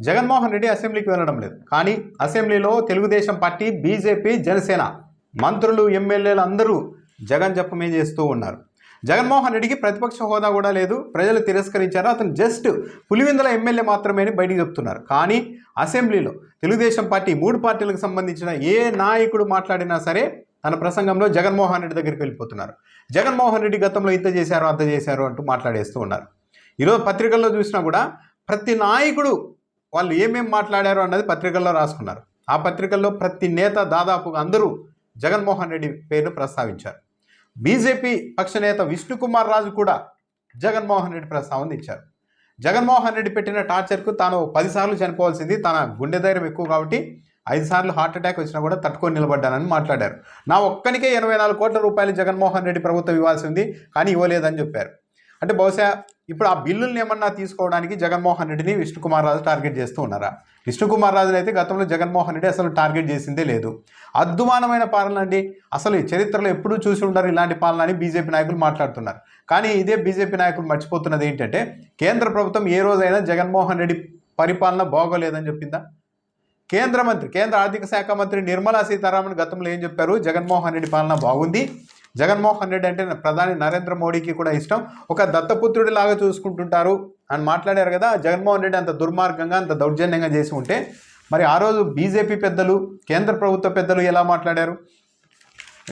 జగన్మోహన్ రెడ్డి అసెంబ్లీకి వెళ్ళడం లేదు. కానీ అసెంబ్లీలో తెలుగుదేశం పార్టీ బీజేపీ జనసేన మంత్రులు ఎమ్మెల్యేలు అందరూ జగన్ జపమే చేస్తూ ఉన్నారు. జగన్మోహన్ రెడ్డికి ప్రతిపక్ష హోదా కూడా లేదు. ప్రజలు తిరస్కరించారు. అతను జస్ట్ పులివెందుల ఎమ్మెల్యే మాత్రమే అని బయటికి చెప్తున్నారు. కానీ అసెంబ్లీలో తెలుగుదేశం పార్టీ మూడు పార్టీలకు సంబంధించిన ఏ నాయకుడు మాట్లాడినా సరే తన ప్రసంగంలో జగన్మోహన్ రెడ్డి దగ్గరికి వెళ్ళిపోతున్నారు. జగన్మోహన్ రెడ్డి గతంలో ఇంత చేశారు అంత చేశారు అంటూ మాట్లాడేస్తూ ఉన్నారు. ఈరోజు పత్రికల్లో చూసినా కూడా ప్రతి నాయకుడు వాళ్ళు ఏమేం మాట్లాడారు అన్నది పత్రికల్లో రాసుకున్నారు. ఆ పత్రికల్లో ప్రతి నేత దాదాపుగా అందరూ జగన్మోహన్ రెడ్డి పేరును ప్రస్తావించారు. బీజేపీ పక్షనేత విష్ణుకుమార్ రాజు కూడా జగన్మోహన్ రెడ్డి ప్రస్తావన ఇచ్చారు. జగన్మోహన్ రెడ్డి పెట్టిన టార్చర్కు తాను పదిసార్లు చనిపోవాల్సింది తన గుండె ధైర్యం ఎక్కువ కాబట్టి ఐదు సార్లు హార్ట్ అటాక్ వచ్చినా కూడా తట్టుకొని నిలబడ్డానని మాట్లాడారు. నా ఒక్కనికే ఎనభై నాలుగు కోట్ల రూపాయలు జగన్మోహన్ రెడ్డి ప్రభుత్వం ఇవ్వాల్సింది కానీ ఇవ్వలేదని చెప్పారు. అంటే బహుశా ఇప్పుడు ఆ బిల్లుల్ని ఏమన్నా తీసుకోవడానికి జగన్మోహన్ రెడ్డిని విష్ణుకుమార్ రాజు టార్గెట్ చేస్తూ ఉన్నారా? విష్ణుకుమార్ రాజుని అయితే గతంలో జగన్మోహన్ రెడ్డి అసలు టార్గెట్ చేసిందే లేదు. అద్దుమానమైన పాలన అండి. అసలు ఈ చరిత్రలో ఎప్పుడూ చూసి ఉండరు ఇలాంటి పాలన అని బీజేపీ నాయకులు మాట్లాడుతున్నారు. కానీ ఇదే బీజేపీ నాయకులు మర్చిపోతున్నది ఏంటంటే కేంద్ర ప్రభుత్వం ఏ రోజైనా జగన్మోహన్ రెడ్డి పరిపాలన బాగోలేదని చెప్పిందా? కేంద్ర మంత్రి కేంద్ర ఆర్థిక శాఖ మంత్రి నిర్మలా సీతారామన్ గతంలో ఏం చెప్పారు? జగన్మోహన్ రెడ్డి పాలన బాగుంది. జగన్మోహన్ రెడ్డి అంటే ప్రధాని నరేంద్ర మోడీకి కూడా ఇష్టం. ఒక దత్తపుత్రుడిలాగా చూసుకుంటుంటారు అని మాట్లాడారు కదా. జగన్మోహన్ రెడ్డి అంత దుర్మార్గంగా అంత దౌర్జన్యంగా చేసి ఉంటే మరి ఆ రోజు బీజేపీ పెద్దలు కేంద్ర ప్రభుత్వ పెద్దలు ఎలా మాట్లాడారు?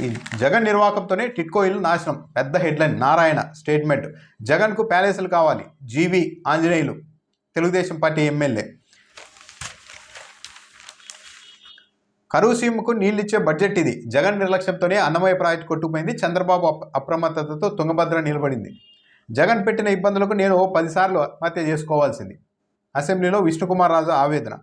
ఈ జగన్ నిర్వాహకంతోనే టిట్కో ఇల్లు నాశనం. పెద్ద హెడ్లైన్ నారాయణ స్టేట్మెంట్. జగన్కు ప్యాలెస్లు కావాలి. GV Anjaneyulu. Telugu Desam party MLA. కరువు సీమకు నీళ్ళిచ్చే బడ్జెట్ ఇది. జగన్ నిర్లక్ష్యంతోనే అన్నమయ్య ప్రాజెక్టు కొట్టుకుపోయింది. చంద్రబాబు అప్రమత్తతతో తుంగభద్ర నిలబడింది. జగన్ పెట్టిన ఇబ్బందులకు నేను ఓ పదిసార్లు ఆత్మహత్య చేసుకోవాల్సింది. అసెంబ్లీలో విష్ణుకుమార్ రాజు ఆవేదన.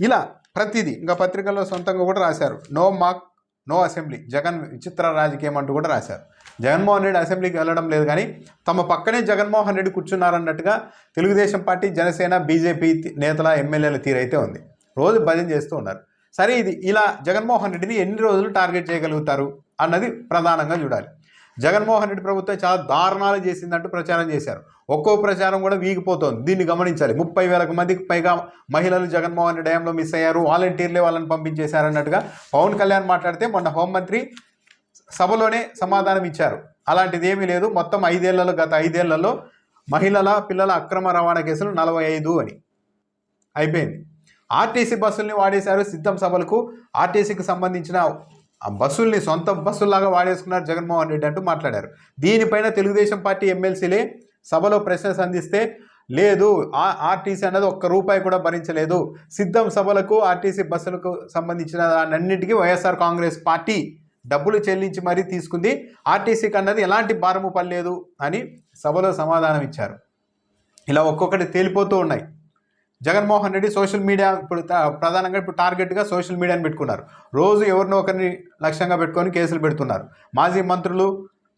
ఇలా ప్రతిదీ ఇంకా పత్రికల్లో సొంతంగా కూడా రాశారు. No mock no assembly. Jagan విచిత్ర రాజకీయం అంటూ కూడా రాశారు. జగన్మోహన్ రెడ్డి అసెంబ్లీకి వెళ్ళడం లేదు కానీ తమ పక్కనే జగన్మోహన్ రెడ్డి కూర్చున్నారన్నట్టుగా తెలుగుదేశం పార్టీ జనసేన బీజేపీ నేతల ఎమ్మెల్యేల తీరైతే ఉంది. రోజు భజన చేస్తూ ఉన్నారు. సరే ఇది ఇలా జగన్మోహన్ రెడ్డిని ఎన్ని రోజులు టార్గెట్ చేయగలుగుతారు అన్నది ప్రధానంగా చూడాలి. జగన్మోహన్ రెడ్డి ప్రభుత్వం చాలా దారుణాలు చేసిందంటూ ప్రచారం చేశారు. ఒక్కో ప్రచారం కూడా వీగిపోతోంది. దీన్ని గమనించాలి. ముప్పై వేలకు మందికి పైగా మహిళలు జగన్మోహన్ రెడ్డి డ్యాంలో మిస్ అయ్యారు. వాలంటీర్లే వాళ్ళని పంపించేశారు అన్నట్టుగా పవన్ కళ్యాణ్ మాట్లాడితే మొన్న హోంమంత్రి సభలోనే సమాధానం ఇచ్చారు. అలాంటిది ఏమీ లేదు. మొత్తం ఐదేళ్ళలో గత ఐదేళ్ళలో మహిళల పిల్లల అక్రమ రవాణా కేసులు నలభై ఐదు అని. అయిపోయింది. ఆర్టీసీ బస్సుల్ని వాడేశారు సిద్ధం సభలకు. ఆర్టీసీకి సంబంధించిన ఆ బస్సుల్ని సొంత బస్సుల్లాగా వాడేసుకున్నారు జగన్మోహన్ రెడ్డి అంటూ మాట్లాడారు. దీనిపైన తెలుగుదేశం పార్టీ ఎమ్మెల్సీలే సభలో ప్రశ్న సంధిస్తే లేదు ఆ ఆర్టీసీ అన్నది ఒక్క రూపాయి కూడా భరించలేదు. సిద్ధం సభలకు ఆర్టీసీ బస్సులకు సంబంధించిన అన్నింటికీ వైఎస్ఆర్ కాంగ్రెస్ పార్టీ డబ్బులు చెల్లించి మరీ తీసుకుంది. ఆర్టీసీకి అన్నది ఎలాంటి భారము పడలేదు అని సభలో సమాధానం ఇచ్చారు ఇలా ఒక్కొక్కటి తేలిపోతూ ఉన్నాయి. జగన్మోహన్ రెడ్డి సోషల్ మీడియా ఇప్పుడు ప్రధానంగా ఇప్పుడు టార్గెట్గా సోషల్ మీడియాని పెట్టుకున్నారు. రోజు ఎవరినో ఒకరిని లక్ష్యంగా పెట్టుకొని కేసులు పెడుతున్నారు. మాజీ మంత్రులు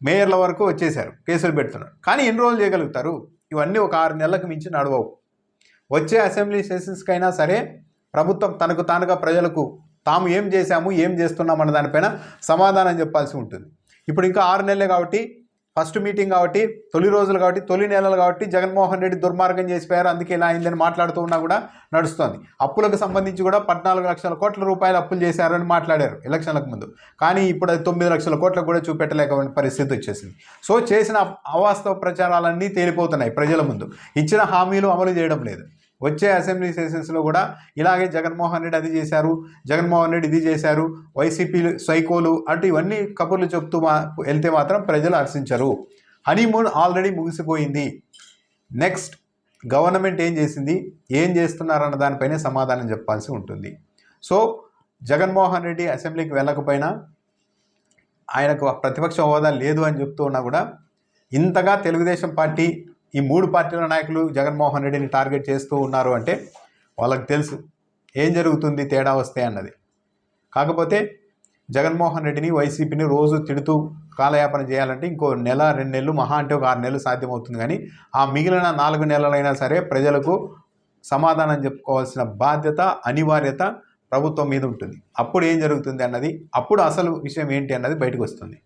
మేయర్ల వరకు వచ్చేసారు కేసులు పెడుతున్నారు. కానీ ఎన్ని రోజులు చేయగలుగుతారు? ఇవన్నీ ఒక ఆరు నెలలకు మించి నడవవు. వచ్చే అసెంబ్లీ సెషన్స్కైనా సరే ప్రభుత్వం తనకు తానుగా ప్రజలకు తాము ఏం చేశాము ఏం చేస్తున్నాం అన్న దానిపైన సమాధానం చెప్పాల్సి ఉంటుంది. ఇప్పుడు ఇంకా ఆరు నెలలే కాబట్టి ఫస్ట్ మీటింగ్ కాబట్టి తొలి రోజులు కాబట్టి తొలి నెలలు కాబట్టి జగన్మోహన్ రెడ్డి దుర్మార్గం చేసిపోయారు. అందుకే ఇలా అయిందని మాట్లాడుతూ ఉన్నా కూడా నడుస్తోంది. అప్పులకు సంబంధించి కూడా పద్నాలుగు లక్షల కోట్ల రూపాయలు అప్పులు చేశారని మాట్లాడారు ఎలక్షన్లకు ముందు. కానీ ఇప్పుడు అది తొమ్మిది లక్షల కోట్లకు కూడా చూపెట్టలేకపోయిన పరిస్థితి వచ్చేసింది. సో చేసిన అవాస్తవ ప్రచారాలన్నీ తేలిపోతున్నాయి ప్రజల ముందు. ఇచ్చిన హామీలు అమలు చేయడం లేదు. వచ్చే అసెంబ్లీ సెషన్స్లో కూడా ఇలాగే జగన్మోహన్ రెడ్డి అది చేశారు జగన్మోహన్ రెడ్డి ఇది చేశారు వైసీపీలు సైకోలు అటు ఇవన్నీ కబుర్లు చెప్తూ మా వెళ్తే మాత్రం ప్రజలు హర్షించరు. హనీమూన్ ఆల్రెడీ ముగిసిపోయింది. నెక్స్ట్ గవర్నమెంట్ ఏం చేసింది? ఏం చేస్తున్నారన్న దానిపైనే సమాధానం చెప్పాల్సి ఉంటుంది. సో జగన్మోహన్ రెడ్డి అసెంబ్లీకి వెళ్ళకపోయినా ఆయనకు ప్రతిపక్ష హోదా లేదు అని చెప్తూ ఉన్నా కూడా ఇంతగా తెలుగుదేశం పార్టీ ఈ మూడు పార్టీల నాయకులు జగన్మోహన్ రెడ్డిని టార్గెట్ చేస్తూ ఉన్నారు అంటే వాళ్ళకి తెలుసు ఏం జరుగుతుంది తేడా వస్తే అన్నది. కాకపోతే జగన్మోహన్ రెడ్డిని వైసీపీని రోజు తిడుతూ కాలయాపన చేయాలంటే ఇంకో నెల రెండు నెలలు మహా అంటే ఒక ఆరు నెలలు సాధ్యమవుతుంది. కానీ ఆ మిగిలిన నాలుగు నెలలైనా సరే ప్రజలకు సమాధానం చెప్పుకోవాల్సిన బాధ్యత అనివార్యత ప్రభుత్వం మీద ఉంటుంది. అప్పుడు ఏం జరుగుతుంది అన్నది అప్పుడు అసలు విషయం ఏంటి అన్నది బయటకు వస్తుంది.